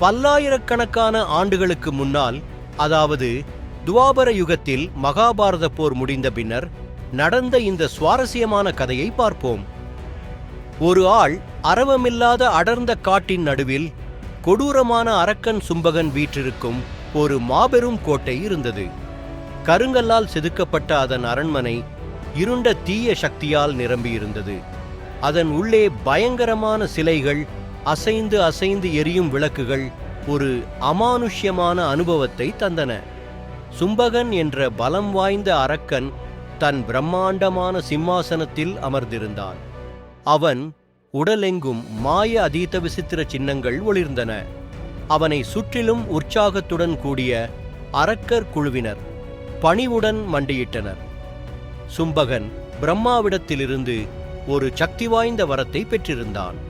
பல்லாயிரக்கணக்கான ஆண்டுகளுக்கு முன்னால் அதாவது துவாபர யுகத்தில் மகாபாரத போர் முடிந்த பின்னர் நடந்த இந்த சுவாரஸ்யமான கதையை பார்ப்போம். ஒரு ஆள் அரவமில்லாத அடர்ந்த காட்டின் நடுவில் கொடூரமான அரக்கன் சும்பகன் வீற்றிருக்கும் ஒரு மாபெரும் கோட்டை இருந்தது. கருங்கல்லால் செதுக்கப்பட்ட அதன் அரண்மனை இருண்ட தீய சக்தியால் நிரம்பியிருந்தது. அதன் உள்ளே பயங்கரமான சிலைகள் அசைந்து அசைந்து எரியும் விளக்குகள் ஒரு அமானுஷ்யமான அனுபவத்தை தந்தன. சும்பகன் என்ற பலம் வாய்ந்த அரக்கன் தன் பிரம்மாண்டமான சிம்மாசனத்தில் அமர்ந்திருந்தான். அவன் உடலெங்கும் மாய அதீத விசித்திர சின்னங்கள் ஒளிர்ந்தன. அவனை சுற்றிலும் உற்சாகத்துடன் கூடிய அரக்கர் குழுவினர் பணிவுடன் மண்டியிட்டனர். சும்பகன் பிரம்மாவிடத்திலிருந்து ஒரு சக்தி வாய்ந்த வரத்தை பெற்றிருந்தான்.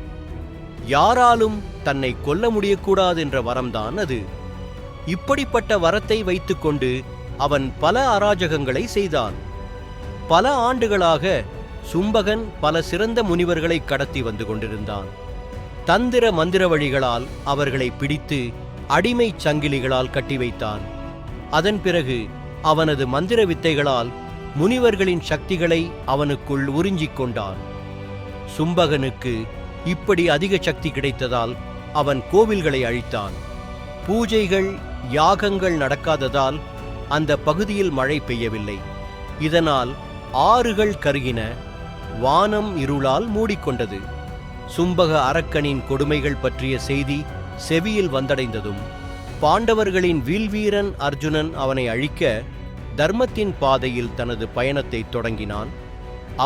யாராலும் தன்னை கொல்ல முடியக்கூடாது என்ற வரம்தான் அது. இப்படிப்பட்ட வரத்தை வைத்துக்கொண்டு அவன் பல அராஜகங்களை செய்தான். பல ஆண்டுகளாக சும்பகன் பல சிறந்த முனிவர்களை கடத்தி வந்து கொண்டிருந்தான். தந்திர மந்திர வழிகளால் அவர்களை பிடித்து அடிமைச் சங்கிலிகளால் கட்டி வைத்தான். அதன் பிறகு அவனது மந்திர வித்தைகளால் முனிவர்களின் சக்திகளை அவனுக்குள் உறிஞ்சிக் கொண்டான். சும்பகனுக்கு இப்படி அதிக சக்தி கிடைத்ததால் அவன் கோவில்களை அழித்தான். பூஜைகள் யாகங்கள் நடக்காததால் அந்த பகுதியில் மழை பெய்யவில்லை. இதனால் ஆறுகள் கருகின வானம் இருளால் மூடிக்கொண்டது. சும்பக அரக்கனின் கொடுமைகள் பற்றிய செய்தி செவியில் வந்தடைந்ததும் பாண்டவர்களின் வில்வீரன் அர்ஜுனன் அவனை அழிக்க தர்மத்தின் பாதையில் தனது பயணத்தை தொடங்கினான்.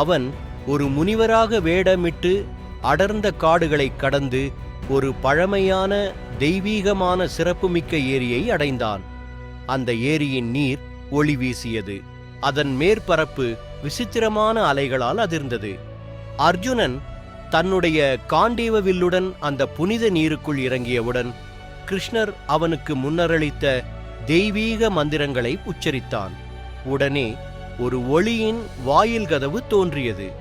அவன் ஒரு முனிவராக வேடமிட்டு அடர்ந்த காடுகளை கடந்து ஒரு பழமையான தெய்வீகமான சிறப்புமிக்க ஏரியை அடைந்தான். அந்த ஏரியின் நீர் ஒளி வீசியது. அதன் மேற்பரப்பு விசித்திரமான அலைகளால் அதிர்ந்தது. அர்ஜுனன் தன்னுடைய காண்டீவ வில்லுடன் அந்த புனித நீருக்குள் இறங்கியவுடன் கிருஷ்ணர் அவனுக்கு முன்னரளித்த தெய்வீக மந்திரங்களை உச்சரித்தான். உடனே ஒரு ஒளியின் வாயில் கதவு தோன்றியது.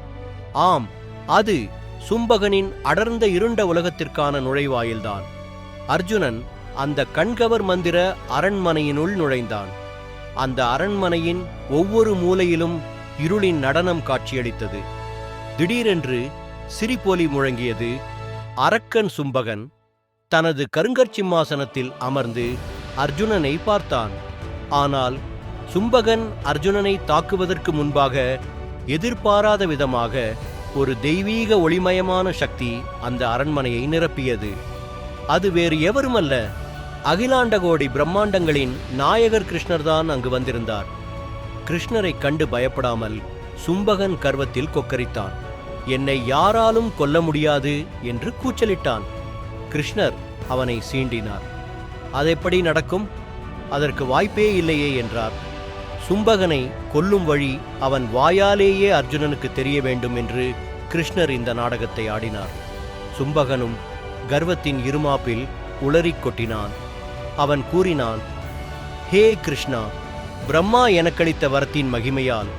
ஆம் அது சும்பகனின் அடர்ந்த இருண்ட உலகத்திற்கான நுழைவாயில்தான். அர்ஜுனன் அந்த கண்கவர் மந்திர அரண்மனையினுள் நுழைந்தான். அந்த அரண்மனையின் ஒவ்வொரு மூலையிலும் இருளின் நடனம் காட்சியளித்தது. திடீரென்று சிரிப்பொலி முழங்கியது அரக்கன் சும்பகன். தனது கருங்கற்சிம்மாசனத்தில் அமர்ந்து அர்ஜுனனை பார்த்தான். ஆனால் சும்பகன் அர்ஜுனனை தாக்குவதற்கு முன்பாக எதிர்பாராத விதமாக ஒரு தெய்வீக ஒளிமயமான சக்தி அந்த அரண்மனையை நிரப்பியது. அது வேறு எவருமல்ல அகிலாண்டகோடி பிரம்மாண்டங்களின் நாயகர் கிருஷ்ணர்தான் அங்கு வந்திருந்தார். கிருஷ்ணரை கண்டு பயப்படாமல் சும்பகன் கர்வத்தில் கொக்கரித்தான். என்னை யாராலும் கொல்ல முடியாது என்று கூச்சலிட்டான். கிருஷ்ணர் அவனை சீண்டினார். அதெப்படி நடக்கும்? அதற்கு வாய்ப்பே இல்லையே என்றார். சும்பகனை கொல்லும் வழி அவன் வாயாலேயே அர்ஜுனனுக்கு தெரிய வேண்டும் என்று கிருஷ்ணர் இந்த நாடகத்தை ஆடினார். சும்பகனும் கர்வத்தின் இருமாப்பில் உளறிக் கொட்டினான். அவன் கூறினான் ஹே கிருஷ்ணா பிரம்மா எனக்களித்த வரத்தின் மகிமையால்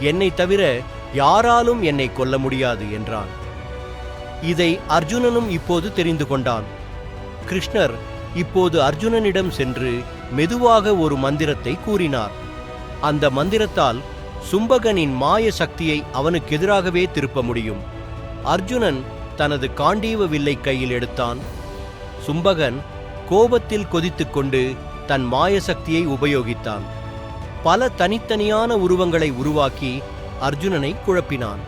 என்னை தவிர யாராலும் என்னை கொல்ல முடியாது என்றான். இதை அர்ஜுனனும் இப்போது தெரிந்து கொண்டான். கிருஷ்ணர் இப்போது அர்ஜுனனிடம் சென்று மெதுவாக ஒரு மந்திரத்தை கூறினார். அந்த மந்திரத்தால் சும்பகனின் மாய சக்தியை அவனுக்கு எதிராகவே திருப்ப முடியும். அர்ஜுனன் தனது காண்டீவ வில்லை கையில் எடுத்தான். சும்பகன் கோபத்தில் கொதித்துக்கொண்டு தன் மாய சக்தியை உபயோகித்தான். பல தனித்தனியான உருவங்களை உருவாக்கி அர்ஜுனனை குழப்பினான்.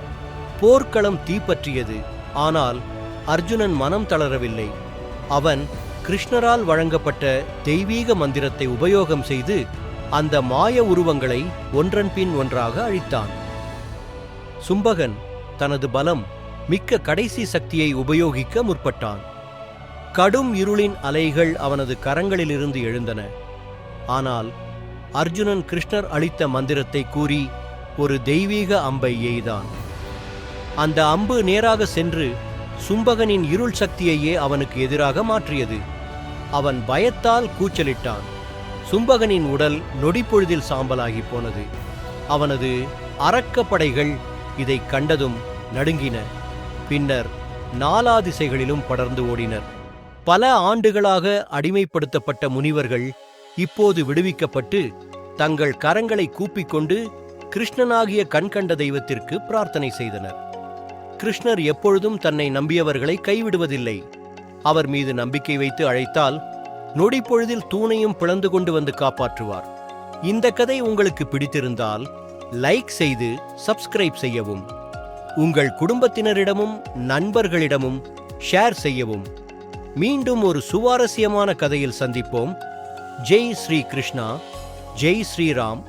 போர்க்களம் தீப்பற்றியது ஆனால் அர்ஜுனன் மனம் தளரவில்லை. அவன் கிருஷ்ணரால் வழங்கப்பட்ட தெய்வீக மந்திரத்தை உபயோகம் செய்து அந்த மாய உருவங்களை ஒன்றன் பின் ஒன்றாக அழித்தான். சும்பகன் தனது பலம் மிக்க கடைசி சக்தியை உபயோகிக்க முற்பட்டான். கடும் இருளின் அலைகள் அவனது கரங்களிலிருந்து எழுந்தன. ஆனால் அர்ஜுனன் கிருஷ்ணர் அளித்த மந்திரத்தை கூறி ஒரு தெய்வீக அம்பை எய்தான். அந்த அம்பு நேராக சென்று சும்பகனின் இருள் சக்தியையே அவனுக்கு எதிராக மாற்றியது. அவன் பயத்தால் கூச்சலிட்டான். சும்பகனின் உடல் நொடிப்பொழுதில் சாம்பலாகி போனது. அவனது அரக்கப்படைகள் இதை கண்டதும் நடுங்கின. பின்னர் நாலா திசைகளிலும் படர்ந்து ஓடினர். பல ஆண்டுகளாக அடிமைப்படுத்தப்பட்ட முனிவர்கள் இப்போது விடுவிக்கப்பட்டு தங்கள் கரங்களை கூப்பிக்கொண்டு கிருஷ்ணனாகிய கண்கண்ட தெய்வத்திற்கு பிரார்த்தனை செய்தனர். கிருஷ்ணர் எப்பொழுதும் தன்னை நம்பியவர்களை கைவிடுவதில்லை. அவர் மீது நம்பிக்கை வைத்து அழைத்தால் நொடிப்பொழுதில் தூணையும் பிளந்து கொண்டு வந்து காப்பாற்றுவார். இந்த கதை உங்களுக்கு பிடித்திருந்தால் லைக் செய்து சப்ஸ்கிரைப் செய்யவும். உங்கள் குடும்பத்தினரிடமும் நண்பர்களிடமும் ஷேர் செய்யவும். மீண்டும் ஒரு சுவாரஸ்யமான கதையில் சந்திப்போம். ஜெய் ஸ்ரீ கிருஷ்ணா ஜெய் ஸ்ரீராம்.